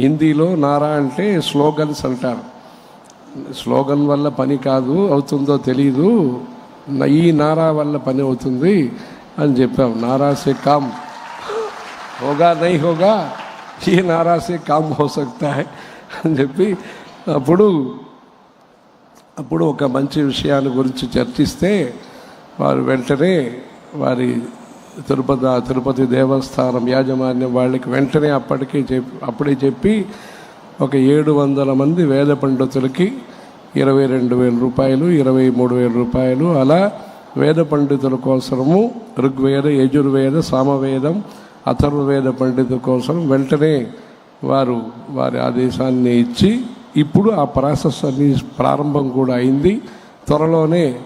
హిందీలో నారా అంటే స్లోగన్స్ అంటారు. స్లోగన్ వల్ల పని కాదు అవుతుందో తెలీదు. ఈ నారా వల్ల పని అవుతుంది అని చెప్పాం. నారా సే కామ్. హోగా నై హోగా ఈ నారా సే కామ్ హో సక్తా అని చెప్పి అప్పుడు అప్పుడు ఒక మంచి విషయాల గురించి చర్చిస్తే వారు వెంటనే వారి తిరుపతి తిరుపతి దేవస్థానం యాజమాన్యం వాళ్ళకి వెంటనే అప్పటికే చెప్పి అప్పుడే చెప్పి ఒక ఏడు వందల మంది వేద పండితులకి ఇరవై రెండు వేల రూపాయలు ఇరవై మూడు వేల రూపాయలు. అలా వేద పండితుల కోసము ఋగ్వేద యజుర్వేద సామవేదం అథర్వవేద పండితుల కోసం వెంటనే వారు వారి ఆదేశాన్ని ఇచ్చి ఇప్పుడు ఆ ప్రాసెస్ అన్ని ప్రారంభం కూడా అయింది. త్వరలోనే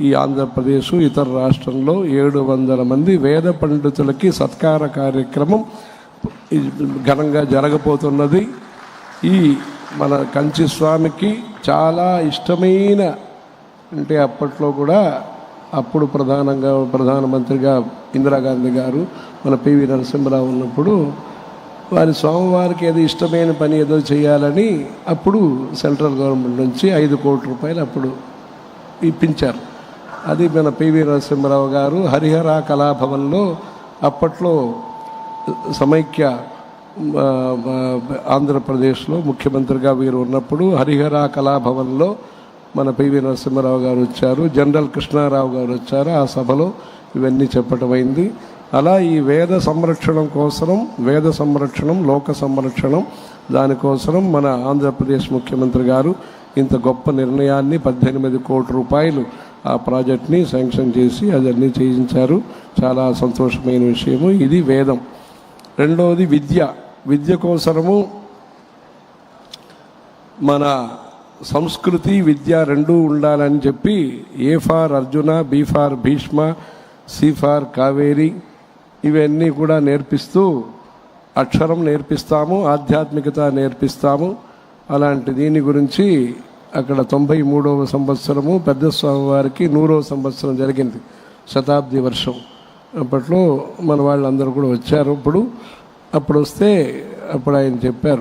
ఈ ఆంధ్రప్రదేశ్ ఇతర రాష్ట్రంలో ఏడు వందల మంది వేద పండితులకి సత్కార కార్యక్రమం ఘనంగా జరగబోతున్నది. ఈ మన కంచి స్వామికి చాలా ఇష్టమైన అంటే అప్పట్లో కూడా అప్పుడు ప్రధానంగా ప్రధానమంత్రిగా ఇందిరాగాంధీ గారు మన పివి నరసింహరావు ఉన్నప్పుడు వారి స్వామివారికి ఏదో ఇష్టమైన పని ఏదో చేయాలని అప్పుడు సెంట్రల్ గవర్నమెంట్ నుంచి ఐదు కోట్ల రూపాయలు అప్పుడు ఇప్పించారు. అది మన పివి నరసింహరావు గారు హరిహర కళాభవన్లో అప్పట్లో సమైక్య ఆంధ్రప్రదేశ్లో ముఖ్యమంత్రిగా వీరు ఉన్నప్పుడు హరిహర కళాభవన్లో మన పివి నరసింహారావు గారు వచ్చారు జనరల్ కృష్ణారావు గారు వచ్చారు ఆ సభలో ఇవన్నీ చెప్పటమైంది అలా ఈ వేద సంరక్షణం కోసం వేద సంరక్షణం లోక సంరక్షణం దానికోసం మన ఆంధ్రప్రదేశ్ ముఖ్యమంత్రి గారు ఇంత గొప్ప నిర్ణయాన్ని పద్దెనిమిది కోట్ల రూపాయలు ఆ ప్రాజెక్ట్ని శాంక్షన్ చేసి అదన్నీ చేయించారు. చాలా సంతోషమైన విషయము. ఇది వేదం. రెండవది విద్య. విద్య కోసము మన సంస్కృతి విద్య రెండూ ఉండాలని చెప్పి A for Arjuna B for Bhishma C for Kaveri ఇవన్నీ కూడా నేర్పిస్తూ అక్షరం నేర్పిస్తాము ఆధ్యాత్మికత నేర్పిస్తాము. అలాంటి దీని గురించి అక్కడ తొంభై మూడవ సంవత్సరము పెద్ద స్వామి వారికి నూరవ సంవత్సరం జరిగింది. శతాబ్ది వర్షం. అప్పట్లో మన వాళ్ళందరూ కూడా వచ్చారు ఇప్పుడు. అప్పుడు వస్తే అప్పుడు ఆయన చెప్పారు